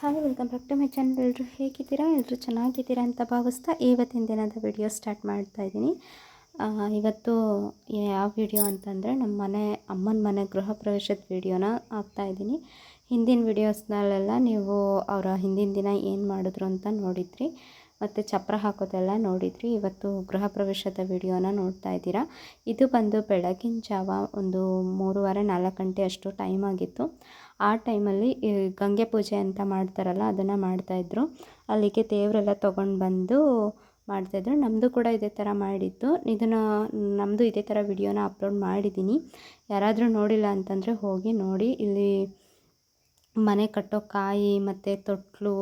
Hi welcome back to my channel ಎಲ್ಲರೂ ಹೇಗಿದ್ದೀರಾ? ಎಲ್ಲರೂ ಚೆನ್ನಾಗಿದ್ದೀರಾ ಅಂತ ಭಾವಿಸ್ತಾ ಇವತ್ತಿನ ದಿನದ ವಿಡಿಯೋ ಸ್ಟಾರ್ಟ್ ಮಾಡ್ತಾ ಇದ್ದೀನಿ. ಇವತ್ತು ಯಾವ ವಿಡಿಯೋ ಅಂತಂದರೆ ನಮ್ಮ ಮನೆ, ಅಮ್ಮನ ಮನೆ ಗೃಹ ಪ್ರವೇಶದ ವಿಡಿಯೋನ ಹಾಕ್ತಾಯಿದ್ದೀನಿ ಹಿಂದಿನ ವಿಡಿಯೋಸ್ನಲ್ಲೆಲ್ಲ ನೀವು ಅವರ ಹಿಂದಿನ ದಿನ ಏನು ಮಾಡಿದ್ರು ಅಂತ ನೋಡಿದ್ರಿ. ಮತ್ತು ಚಪ್ರ ಹಾಕೋದೆಲ್ಲ ನೋಡಿದ್ರಿ. ಇವತ್ತು ಗೃಹ ಪ್ರವೇಶದ ವಿಡಿಯೋನ ನೋಡ್ತಾ ಇದ್ದೀರಾ. ಇದು ಬಂದು ಬೆಳಗಿನ ಜಾವ ಒಂದು ಮೂರುವರೆ ನಾಲ್ಕು ಗಂಟೆ ಅಷ್ಟು ಟೈಮ್ ಆಗಿತ್ತು. ಆ ಟೈಮಲ್ಲಿ ಗಂಗೆ ಪೂಜೆ ಅಂತ ಮಾಡ್ತಾರಲ್ಲ, ಅದನ್ನು ಮಾಡ್ತಾಯಿದ್ರು ಅಲ್ಲಿಗೆ ದೇವರೆಲ್ಲ ತೊಗೊಂಡು ಬಂದು ಮಾಡ್ತಾಯಿದ್ರು ನಮ್ಮದು ಕೂಡ ಇದೇ ಥರ ಮಾಡಿದ್ದು. ಇದನ್ನು ನಮ್ಮದು ಇದೇ ಥರ ವಿಡಿಯೋನ ಅಪ್ಲೋಡ್ ಮಾಡಿದ್ದೀನಿ ಯಾರಾದರೂ ನೋಡಿಲ್ಲ ಅಂತಂದರೆ ಹೋಗಿ ನೋಡಿ. ಇಲ್ಲಿ ಮನೆ ಕಟ್ಟೋ ಕಾಯಿ ಮತ್ತು ತೊಟ್ಲು,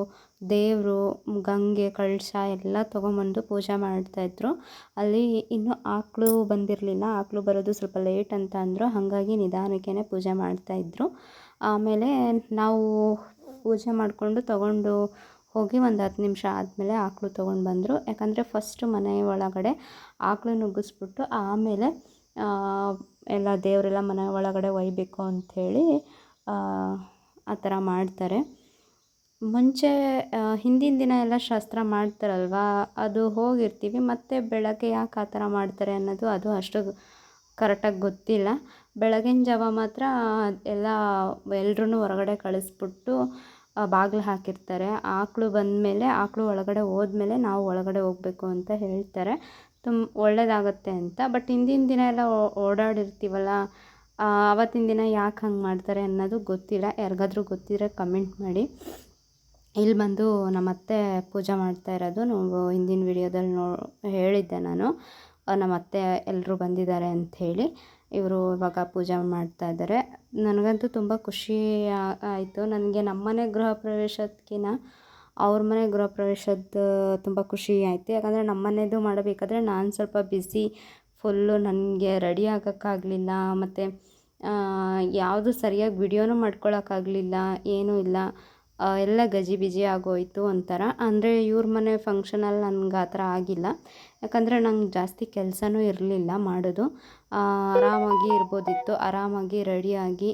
ದೇವರು, ಗಂಗೆ, ಕಳಶ ಎಲ್ಲ ತೊಗೊಂಬಂದು ಪೂಜೆ ಮಾಡ್ತಾಯಿದ್ರು ಅಲ್ಲಿ ಇನ್ನೂ ಆಕಳು ಬಂದಿರಲಿಲ್ಲ. ಆಕಳು ಬರೋದು ಸ್ವಲ್ಪ ಲೇಟ್ ಅಂತ ಅಂದರು. ಹಾಗಾಗಿ ನಿಧಾನಕ್ಕೇ ಪೂಜೆ ಮಾಡ್ತಾಯಿದ್ರು ಆಮೇಲೆ ನಾವು ಪೂಜೆ ಮಾಡಿಕೊಂಡು ತಗೊಂಡು ಹೋಗಿ ಒಂದು ಹತ್ತು ನಿಮಿಷ ಆದಮೇಲೆ ಆಕಳು ತೊಗೊಂಡು ಬಂದರು. ಯಾಕಂದರೆ ಫಸ್ಟು ಮನೆ ಒಳಗಡೆ ಆಕಳು ನುಗ್ಗಿಸ್ಬಿಟ್ಟು ಆಮೇಲೆ ಎಲ್ಲ ದೇವರೆಲ್ಲ ಮನೆ ಒಳಗಡೆ ಒಯ್ಬೇಕು ಅಂಥೇಳಿ, ಆ ಥರ ಮಾಡ್ತಾರೆ. ಮುಂಚೆ ಹಿಂದಿನ ದಿನ ಎಲ್ಲ ಶಾಸ್ತ್ರ ಮಾಡ್ತಾರಲ್ವಾ, ಅದು ಹೋಗಿರ್ತೀವಿ. ಮತ್ತು ಬೆಳಗ್ಗೆ ಯಾಕೆ ಆ ಥರ ಮಾಡ್ತಾರೆ ಅನ್ನೋದು ಅದು ಅಷ್ಟು ಕರೆಕ್ಟಾಗಿ ಗೊತ್ತಿಲ್ಲ. ಬೆಳಗಿನ ಜಾವ ಮಾತ್ರ ಎಲ್ಲ ಎಲ್ರೂ ಹೊರಗಡೆ ಕಳಿಸ್ಬಿಟ್ಟು ಬಾಗಿಲು ಹಾಕಿರ್ತಾರೆ. ಆಕಳು ಬಂದಮೇಲೆ, ಆಕಳು ಒಳಗಡೆ ಹೋದ್ಮೇಲೆ ನಾವು ಒಳಗಡೆ ಹೋಗಬೇಕು ಅಂತ ಹೇಳ್ತಾರೆ. ತುಂಬ ಒಳ್ಳೆಯದಾಗತ್ತೆ ಅಂತ. ಬಟ್ ಹಿಂದಿನ ದಿನ ಎಲ್ಲ ಓಡಾಡಿರ್ತೀವಲ್ಲ ಆವತ್ತಿನ ದಿನ ಯಾಕೆ ಹಂಗೆ ಮಾಡ್ತಾರೆ ಅನ್ನೋದು ಗೊತ್ತಿಲ್ಲ. ಯಾರಿಗಾದ್ರೂ ಗೊತ್ತಿದ್ರೆ ಕಮೆಂಟ್ ಮಾಡಿ. ಇಲ್ಲಿ ಬಂದು ನಮ್ಮ ಅತ್ತೆ ಪೂಜೆ ಮಾಡ್ತಾ ಇರೋದು. ನಾವು ಹಿಂದಿನ ವಿಡಿಯೋದಲ್ಲಿ ನೋ, ಹೇಳಿದ್ದೆ ನಾನು. ನಮ್ಮ ಅತ್ತೆ ಎಲ್ಲರೂ ಬಂದಿದ್ದಾರೆ ಅಂಥೇಳಿ ಇವರು ಇವಾಗ ಪೂಜೆ ಮಾಡ್ತಾ ಇದ್ದಾರೆ. ನನಗಂತೂ ತುಂಬ ಖುಷಿ ಆಯಿತು. ನನಗೆ ನಮ್ಮನೆ ಗೃಹ ಪ್ರವೇಶಕ್ಕಿಂತ ಅವ್ರ ಮನೆ ಗೃಹ ಪ್ರವೇಶದ್ದು ತುಂಬ ಖುಷಿ ಆಯಿತು. ಯಾಕಂದರೆ ನಮ್ಮ ಮನೆಯದು ಮಾಡಬೇಕಾದ್ರೆ ನಾನು ಸ್ವಲ್ಪ ಬ್ಯುಸಿ ಫುಲ್ಲು ನನಗೆ ರೆಡಿ ಆಗೋಕ್ಕಾಗಲಿಲ್ಲ. ಮತ್ತು ಯಾವುದು ಸರಿಯಾಗಿ ವಿಡಿಯೋನೂ ಮಾಡ್ಕೊಳ್ಳೋಕ್ಕಾಗಲಿಲ್ಲ ಏನೂ ಇಲ್ಲ. ಎಲ್ಲ ಗಜಿಬಿಜಿ ಆಗೋಯಿತು ಒಂಥರ. ಅಂದರೆ ಇವ್ರ ಮನೆ ಫಂಕ್ಷನಲ್ಲಿ ನನ್ಗೆ ಆ ಥರ ಆಗಿಲ್ಲ. ಯಾಕಂದರೆ ನಂಗೆ ಜಾಸ್ತಿ ಕೆಲಸನೂ ಇರಲಿಲ್ಲ ಮಾಡೋದು. ಆರಾಮಾಗಿ ಇರ್ಬೋದಿತ್ತು, ಆರಾಮಾಗಿ ರೆಡಿಯಾಗಿ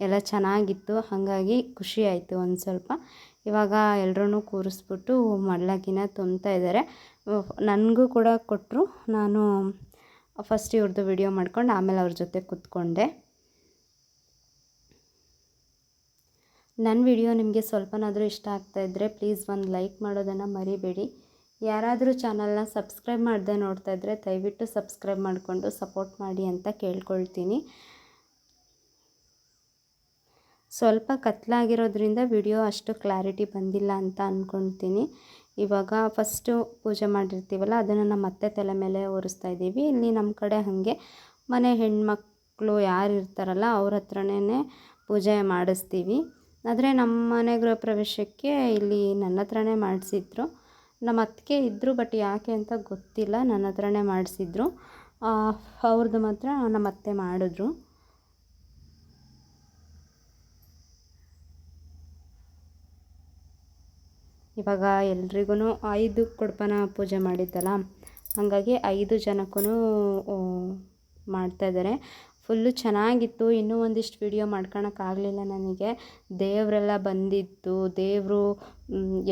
ಎಲ್ಲ ಚೆನ್ನಾಗಿತ್ತು. ಹಾಗಾಗಿ ಖುಷಿ ಆಯಿತು ಒಂದು ಸ್ವಲ್ಪ. ಇವಾಗ ಎಲ್ಲರೂ ಕೂರಿಸ್ಬಿಟ್ಟು ಮಡ್ಲಕ್ಕಿನ ತುಂಬ್ತಾ ಇದ್ದಾರೆ ನನಗೂ ಕೂಡ ಕೊಟ್ಟರು ನಾನು ಫಸ್ಟ್ ಇವ್ರದ್ದು ವಿಡಿಯೋ ಮಾಡ್ಕೊಂಡು ಆಮೇಲೆ ಅವ್ರ ಜೊತೆ ಕೂತ್ಕೊಂಡೆ. ನನ್ನ ವಿಡಿಯೋ ನಿಮಗೆ ಸ್ವಲ್ಪನಾದರೂ ಇಷ್ಟ ಆಗ್ತಾ ಇದ್ದರೆ ಪ್ಲೀಸ್ ಒಂದು ಲೈಕ್ ಮಾಡೋದನ್ನು ಮರಿಬೇಡಿ. ಯಾರಾದರೂ ಚಾನಲ್ನ ಸಬ್ಸ್ಕ್ರೈಬ್ ಮಾಡದೆ ನೋಡ್ತಾ ಇದ್ದರೆ ದಯವಿಟ್ಟು ಸಬ್ಸ್ಕ್ರೈಬ್ ಮಾಡಿಕೊಂಡು ಸಪೋರ್ಟ್ ಮಾಡಿ ಅಂತ ಕೇಳ್ಕೊಳ್ತೀನಿ. ಸ್ವಲ್ಪ ಕತ್ಲಾಗಿರೋದ್ರಿಂದ ವಿಡಿಯೋ ಅಷ್ಟು ಕ್ಲಾರಿಟಿ ಬಂದಿಲ್ಲ ಅಂತ ಅಂದ್ಕೊಳ್ತೀನಿ ಇವಾಗ ಫಸ್ಟು ಪೂಜೆ ಮಾಡಿರ್ತೀವಲ್ಲ, ಅದನ್ನು ನಮ್ಮ ಅತ್ತೆ ತಲೆ ಮೇಲೆ ಒರೆಸ್ತಾ ಇದ್ದೀವಿ. ಇಲ್ಲಿ ನಮ್ಮ ಕಡೆ ಹಾಗೆ ಮನೆ ಹೆಣ್ಮಕ್ಳು ಯಾರು ಇರ್ತಾರಲ್ಲ ಅವ್ರ ಹತ್ರನೇ ಪೂಜೆ ಮಾಡಿಸ್ತೀವಿ. ಆದರೆ ನಮ್ಮ ಮನೆ ಗೃಹ ಪ್ರವೇಶಕ್ಕೆ ಇಲ್ಲಿ ನನ್ನ ಹತ್ರನೇ ಮಾಡಿಸಿದ್ರು. ನಮ್ಮ ಅತ್ತಿಗೆ ಇದ್ದರು ಬಟ್ ಯಾಕೆ ಅಂತ ಗೊತ್ತಿಲ್ಲ. ನನ್ನ ಹತ್ರನೇ ಮಾಡಿಸಿದ್ರು. ಅವ್ರದ್ದು ಮಾತ್ರ ನಮ್ಮ ಅತ್ತೆ ಮಾಡಿದ್ರು. ಇವಾಗ ಎಲ್ರಿಗೂ ಐದು ಕೊಡ್ಪನ ಪೂಜೆ ಮಾಡಿದ್ದಲ್ಲ. ಹಾಗಾಗಿ ಐದು ಜನಕ್ಕೂ ಮಾಡ್ತಾಯಿದ್ದಾರೆ ಫುಲ್ಲು ಚೆನ್ನಾಗಿತ್ತು. ಇನ್ನೂ ಒಂದಿಷ್ಟು ವಿಡಿಯೋ ಮಾಡ್ಕೊಳಕ್ಕಾಗಲಿಲ್ಲ ನನಗೆ. ದೇವರೆಲ್ಲ ಬಂದಿತ್ತು. ದೇವರು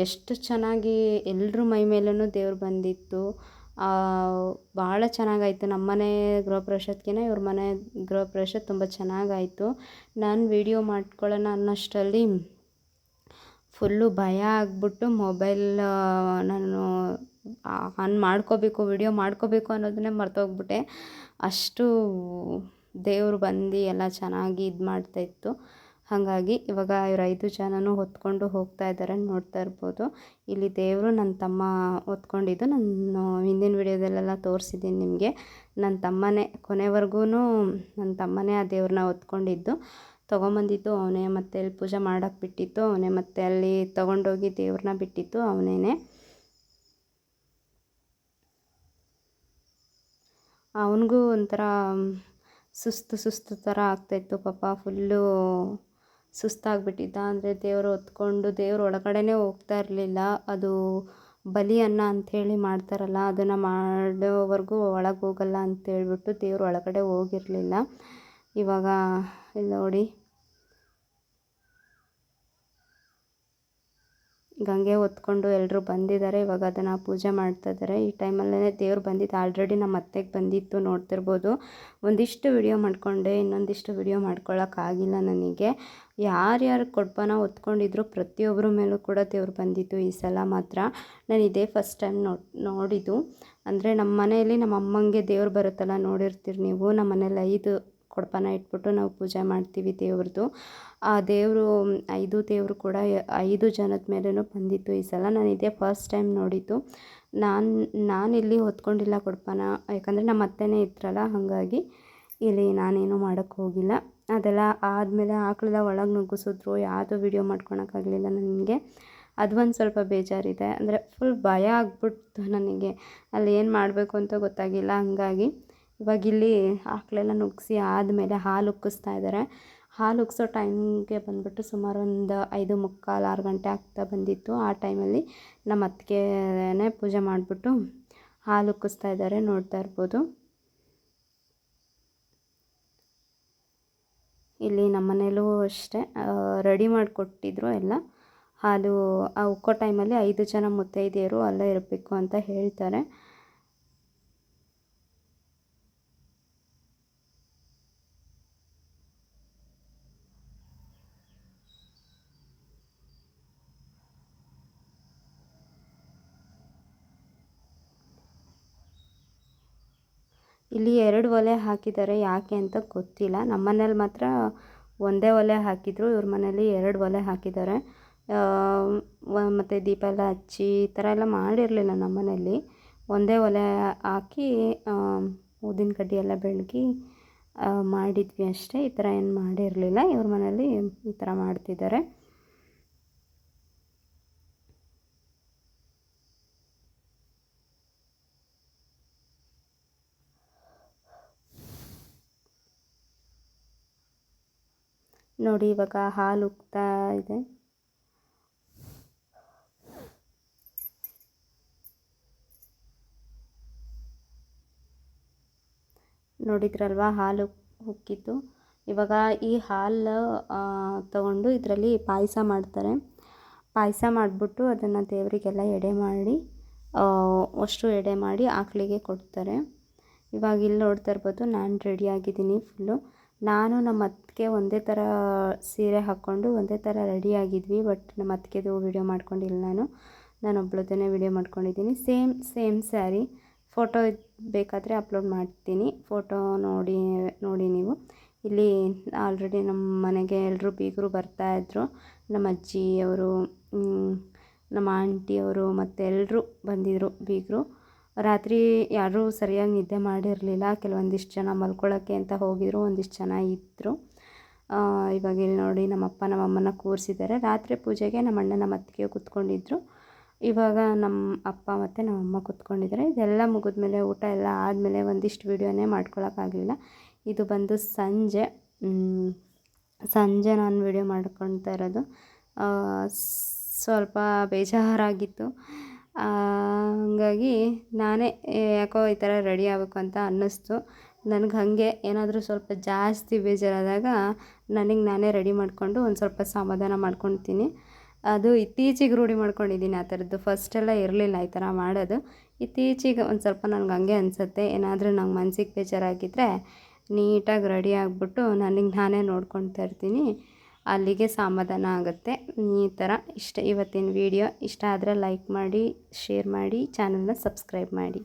ಎಷ್ಟು ಚೆನ್ನಾಗಿ ಎಲ್ಲರ ಮೈ ಮೇಲೂ ದೇವ್ರು ಬಂದಿತ್ತು. ಭಾಳ ಚೆನ್ನಾಗಾಯಿತು. ನಮ್ಮ ಮನೆ ಗೃಹ ಪ್ರವೇಶಕ್ಕಿಂತ ಇವ್ರ ಮನೆ ಗೃಹ ಪ್ರವೇಶ ತುಂಬ ಚೆನ್ನಾಗಾಯಿತು. ನಾನು ವಿಡಿಯೋ ಮಾಡ್ಕೊಳ್ಳೋಣ ಅನ್ನೋಷ್ಟರಲ್ಲಿ ಫುಲ್ಲು ಭಯ ಆಗಿಬಿಟ್ಟು ಮೊಬೈಲ್ ನಾನು ಆನ್ ಮಾಡ್ಕೋಬೇಕು, ವಿಡಿಯೋ ಮಾಡ್ಕೋಬೇಕು ಅನ್ನೋದನ್ನೇ ಮರ್ತೋಗ್ಬಿಟ್ಟೆ. ಅಷ್ಟು ದೇವರು ಬಂದು ಎಲ್ಲ ಚೆನ್ನಾಗಿ ಇದು ಮಾಡ್ತಾಯಿತ್ತು ಹಾಗಾಗಿ ಇವಾಗ ಇವ್ರು ಐದು ಜನನೂ ಹೊತ್ಕೊಂಡು ಹೋಗ್ತಾ ಇದ್ದಾರೆ ನೋಡ್ತಾ ಇರ್ಬೋದು. ಇಲ್ಲಿ ದೇವರು ನನ್ನ ತಮ್ಮ ಹೊತ್ಕೊಂಡಿದ್ದು ನಾನು ಹಿಂದಿನ ವಿಡಿಯೋದಲ್ಲೆಲ್ಲ ತೋರಿಸಿದ್ದೀನಿ ನಿಮಗೆ. ನನ್ನ ತಮ್ಮನೇ ಕೊನೆವರೆಗೂ ನನ್ನ ತಮ್ಮನೇ ಆ ದೇವ್ರನ್ನ ಹೊತ್ಕೊಂಡಿದ್ದು. ತೊಗೊಂಬಂದಿದ್ದು ಅವನೇ, ಮತ್ತೆ ಇಲ್ಲಿ ಪೂಜೆ ಮಾಡೋಕ್ಕೆ ಬಿಟ್ಟಿತ್ತು ಅವನೇ, ಮತ್ತೆ ಅಲ್ಲಿ ತೊಗೊಂಡೋಗಿ ದೇವ್ರನ್ನ ಬಿಟ್ಟಿತ್ತು ಅವನೇ ಅವನಿಗೂ ಒಂಥರ ಸುಸ್ತು ಸುಸ್ತು ಥರ ಆಗ್ತಾಯಿತ್ತು ಪಾಪ, ಫುಲ್ಲು ಸುಸ್ತಾಗ್ಬಿಟ್ಟಿದ್ದ ಅಂದರೆ ದೇವರು ಹೊತ್ಕೊಂಡು ದೇವ್ರ ಒಳಗಡೆ ಹೋಗ್ತಾ ಇರಲಿಲ್ಲ. ಅದು ಬಲಿ ಅನ್ನ ಅಂಥೇಳಿ ಮಾಡ್ತಾರಲ್ಲ, ಅದನ್ನು ಮಾಡೋವರೆಗೂ ಒಳಗೆ ಹೋಗಲ್ಲ ಅಂತೇಳ್ಬಿಟ್ಟು ದೇವ್ರ ಒಳಗಡೆ ಹೋಗಿರಲಿಲ್ಲ. ಇವಾಗ, ಇಲ್ಲಿ ನೋಡಿ. ಗಂಗೆ ಹೊತ್ಕೊಂಡು ಎಲ್ಲರೂ ಬಂದಿದ್ದಾರೆ. ಇವಾಗ ಅದನ್ನು ಪೂಜೆ ಮಾಡ್ತಾ ಇದ್ದಾರೆ. ಈ ಟೈಮಲ್ಲೇ ದೇವ್ರು ಬಂದಿದ್ದು ಆಲ್ರೆಡಿ ನಮ್ಮ ಅತ್ತೆಗೆ ಬಂದಿತ್ತು ನೋಡ್ತಿರ್ಬೋದು. ಒಂದಿಷ್ಟು ವಿಡಿಯೋ ಮಾಡಿಕೊಂಡೆ, ಇನ್ನೊಂದಿಷ್ಟು ವಿಡಿಯೋ ಮಾಡ್ಕೊಳ್ಳೋಕ್ಕಾಗಿಲ್ಲ ನನಗೆ. ಯಾರ್ಯಾರು ಕೊಡ್ಪನ ಹೊತ್ಕೊಂಡಿದ್ರು ಪ್ರತಿಯೊಬ್ಬರ ಮೇಲೂ ಕೂಡ ದೇವ್ರು ಬಂದಿತ್ತು ಈ ಸಲ ಮಾತ್ರ. ನಾನು ಇದೇ ಫಸ್ಟ್ ಟೈಮ್ ನೋಡಿ, ನೋಡಿದ್ದು. ಅಂದರೆ ನಮ್ಮ ಮನೆಯಲ್ಲಿ ನಮ್ಮ ಅಮ್ಮಂಗೆ ದೇವ್ರು ಬರುತ್ತಲ್ಲ ನೋಡಿರ್ತೀರಿ ನೀವು. ನಮ್ಮ ಮನೇಲಿ ಐದು ಕೊಡಪಾನ ಇಟ್ಬಿಟ್ಟು ನಾವು ಪೂಜೆ ಮಾಡ್ತೀವಿ ದೇವ್ರದ್ದು. ಆ ದೇವರು, ಐದು ದೇವರು ಕೂಡ ಐದು ಜನದ ಮೇಲೂ ಬಂದಿತ್ತು ಈ ಸಲ. ನಾನು ಇದೇ ಫಸ್ಟ್ ಟೈಮ್ ನೋಡಿದ್ದು. ನಾನು ನಾನಿಲ್ಲಿ ಹೊತ್ಕೊಂಡಿಲ್ಲ ಕೊಡಪಾನ. ಯಾಕಂದರೆ ನಮ್ಮ ಅತ್ತೆನೇ ಇದ್ರಲ್ಲ, ಹಾಗಾಗಿ ಇಲ್ಲಿ ನಾನೇನು ಮಾಡೋಕ್ಕೆ ಹೋಗಿಲ್ಲ. ಅದೆಲ್ಲ ಆದಮೇಲೆ ಆಕಳೆಲ್ಲ ಒಳಗೆ ನುಗ್ಗಿಸಿದ್ರು. ಯಾವುದು ವೀಡಿಯೋ ಮಾಡ್ಕೊಳಕ್ಕಾಗಲಿಲ್ಲ ನನಗೆ. ಅದು ಒಂದು ಸ್ವಲ್ಪ ಬೇಜಾರಿದೆ. ಅಂದರೆ ಫುಲ್ ಭಯ ಆಗ್ಬಿಡ್ತು ನನಗೆ. ಅಲ್ಲಿ ಏನು ಮಾಡಬೇಕು ಅಂತ ಗೊತ್ತಾಗಿಲ್ಲ. ಹಾಗಾಗಿ ಇವಾಗ ಇಲ್ಲಿ ಆಕಳೆಲ್ಲ ನುಗ್ಸಿ ಆದಮೇಲೆ ಹಾಲು ಉಕ್ಕಿಸ್ತಾ ಇದ್ದಾರೆ. ಹಾಲು ಉಗ್ಸೋ ಟೈಮ್ಗೆ ಬಂದುಬಿಟ್ಟು ಸುಮಾರು ಒಂದು ಐದು ಮುಕ್ಕಾಲು ಆರು ಗಂಟೆ ಆಗ್ತಾ ಬಂದಿತ್ತು. ಆ ಟೈಮಲ್ಲಿ ನಮ್ಮ ಅತ್ತಿಗೆನೇ ಪೂಜೆ ಮಾಡಿಬಿಟ್ಟು ಹಾಲು ಉಕ್ಕಿಸ್ತಾ ಇದ್ದಾರೆ ನೋಡ್ತಾ ಇರ್ಬೋದು. ಇಲ್ಲಿ ನಮ್ಮ ಮನೇಲೂ ಅಷ್ಟೇ ರೆಡಿ ಮಾಡಿಕೊಟ್ಟಿದ್ರು ಎಲ್ಲ. ಹಾಲು, ಆ, ಉಕ್ಕೋ ಟೈಮಲ್ಲಿ ಐದು ಜನ ಮುತ್ತೈದೆಯರು ಅಲ್ಲೇ ಇರಬೇಕು ಅಂತ ಹೇಳ್ತಾರೆ. ಇಲ್ಲಿ ಎರಡು ಒಲೆ ಹಾಕಿದ್ದಾರೆ, ಯಾಕೆ ಅಂತ ಗೊತ್ತಿಲ್ಲ. ನಮ್ಮ ಮನೇಲಿ ಮಾತ್ರ ಒಂದೇ ಒಲೆ ಹಾಕಿದ್ರು, ಇವ್ರ ಮನೇಲಿ ಎರಡು ಒಲೆ ಹಾಕಿದ್ದಾರೆ. ಮತ್ತು ದೀಪ ಎಲ್ಲ ಹಚ್ಚಿ ಈ ಥರ ಎಲ್ಲ ಮಾಡಿರಲಿಲ್ಲ ನಮ್ಮ ಮನೆಯಲ್ಲಿ ಒಂದೇ ಒಲೆ ಹಾಕಿ ಊದಿನ ಕಡ್ಡಿ ಎಲ್ಲ ಬೆಳಗಿ ಮಾಡಿದ್ವಿ ಅಷ್ಟೇ. ಈ ಥರ ಏನು ಮಾಡಿರಲಿಲ್ಲ. ಇವ್ರ ಮನೇಲಿ ಈ ಥರ ಮಾಡ್ತಿದ್ದಾರೆ. ನೋಡಿ ಇವಾಗ ಹಾಲು ಉಕ್ತಾ ಇದೆ. ನೋಡಿದ್ರಲ್ವಾ ಹಾಲು ಉಕ್ಕಿದ್ದು. ಇವಾಗ ಈ ಹಾಲು ತಗೊಂಡು ಇದರಲ್ಲಿ ಪಾಯಸ ಮಾಡ್ತಾರೆ. ಪಾಯಸ ಮಾಡಿಬಿಟ್ಟು ಅದನ್ನು ದೇವರಿಗೆಲ್ಲ ಎಡೆ ಮಾಡಿ ಅಷ್ಟು ಎಡೆ ಮಾಡಿ ಆಕಳಿಗೆ ಕೊಡ್ತಾರೆ. ಇವಾಗ ಇಲ್ಲಿ ನೋಡ್ತಾ ಇರ್ಬೋದು, ನಾನು ರೆಡಿಯಾಗಿದ್ದೀನಿ ಫುಲ್ಲು. ನಾನು ನಮ್ಮ ಅತ್ತಿಗೆ ಒಂದೇ ಥರ ಸೀರೆ ಹಾಕ್ಕೊಂಡು ಒಂದೇ ಥರ ರೆಡಿಯಾಗಿದ್ವಿ ಬಟ್ ನಮ್ಮ ಅತ್ತಿಗೆದು ವೀಡಿಯೋ ಮಾಡ್ಕೊಂಡಿಲ್ಲ ನಾನು. ನಾನು ಒಬ್ಳದನ್ನೇ ವೀಡಿಯೋ ಮಾಡ್ಕೊಂಡಿದ್ದೀನಿ. ಸೇಮ್ ಸೇಮ್ ಸ್ಯಾರಿ ಫೋಟೋ ಬೇಕಾದರೆ ಅಪ್ಲೋಡ್ ಮಾಡ್ತೀನಿ. ಫೋಟೋ ನೋಡಿ ನೋಡಿ ನೀವು. ಇಲ್ಲಿ ಆಲ್ರೆಡಿ ನಮ್ಮ ಮನೆಗೆ ಎಲ್ಲರೂ ಬೀಗರು ಬರ್ತಾಯಿದ್ರು ನಮ್ಮ ಅಜ್ಜಿಯವರು ನಮ್ಮ ಆಂಟಿಯವರು ಮತ್ತು ಎಲ್ಲರೂ ಬಂದಿದ್ದರು ಬೀಗರು. ರಾತ್ರಿ ಯಾರೂ ಸರಿಯಾಗಿ ನಿದ್ದೆ ಮಾಡಿರಲಿಲ್ಲ. ಕೆಲವೊಂದಿಷ್ಟು ಜನ ಮಲ್ಕೊಳ್ಳೋಕ್ಕೆ ಅಂತ ಹೋಗಿದ್ರು, ಒಂದಿಷ್ಟು ಜನ ಇದ್ದರು ಇವಾಗ ಇಲ್ಲಿ ನೋಡಿ ನಮ್ಮಪ್ಪ ನಮ್ಮಮ್ಮನ ಕೂರಿಸಿದ್ದಾರೆ ರಾತ್ರಿ ಪೂಜೆಗೆ ನಮ್ಮ ಅಣ್ಣ ನಮ್ಮ ಅತ್ತಿಗೆ ಕೂತ್ಕೊಂಡಿದ್ರು. ಇವಾಗ ನಮ್ಮ ಅಪ್ಪ ಮತ್ತು ನಮ್ಮಮ್ಮ ಕೂತ್ಕೊಂಡಿದ್ದಾರೆ ಇದೆಲ್ಲ ಮುಗಿದ್ಮೇಲೆ ಊಟ ಎಲ್ಲ ಆದಮೇಲೆ ಒಂದಿಷ್ಟು ವೀಡಿಯೋನೇ ಮಾಡ್ಕೊಳಕ್ಕಾಗಲಿಲ್ಲ. ಇದು ಬಂದು ಸಂಜೆ. ಸಂಜೆ ನಾನು ವೀಡಿಯೋ ಮಾಡ್ಕೊಳ್ತಾ ಇರೋದು. ಸ್ವಲ್ಪ ಬೇಜಾರಾಗಿತ್ತು. ಹಾಗಾಗಿ ನಾನೇ ಯಾಕೋ ಈ ಥರ ರೆಡಿ ಆಗಬೇಕು ಅಂತ ಅನ್ನಿಸ್ತು. ನನಗೆ ಹಾಗೆ ಏನಾದರೂ ಸ್ವಲ್ಪ ಜಾಸ್ತಿ ಬೇಜಾರಾದಾಗ ನನಗೆ ನಾನೇ ರೆಡಿ ಮಾಡಿಕೊಂಡು ಒಂದು ಸ್ವಲ್ಪ ಸಮಾಧಾನ ಮಾಡ್ಕೊತೀನಿ. ಅದು ಇತ್ತೀಚಿಗೆ ರೂಢಿ ಮಾಡ್ಕೊಂಡಿದ್ದೀನಿ ಆ ಥರದ್ದು. ಫಸ್ಟೆಲ್ಲ ಇರಲಿಲ್ಲ ಈ ಥರ ಮಾಡೋದು. ಇತ್ತೀಚಿಗೆ ಒಂದು ಸ್ವಲ್ಪ ನನಗೆ ಹಂಗೆ ಅನಿಸುತ್ತೆ. ಏನಾದರೂ ನಂಗೆ ಮನ್ಸಿಗೆ ಬೇಜಾರಾಗಿದ್ದರೆ ನೀಟಾಗಿ ರೆಡಿ ಆಗಿಬಿಟ್ಟು ನನಗೆ ನಾನೇ ನೋಡ್ಕೊತಾ ಇರ್ತೀನಿ. ಅಲ್ಲಿಗೆ ಸಮಾಧಾನ ಆಗುತ್ತೆ. ಈ ಥರ ಇಷ್ಟ ಇವತ್ತಿನ ವಿಡಿಯೋ ಇಷ್ಟ ಆದರೆ ಲೈಕ್ ಮಾಡಿ ಶೇರ್ ಮಾಡಿ ಚಾನಲ್ನ ಸಬ್ಸ್ಕ್ರೈಬ್ ಮಾಡಿ.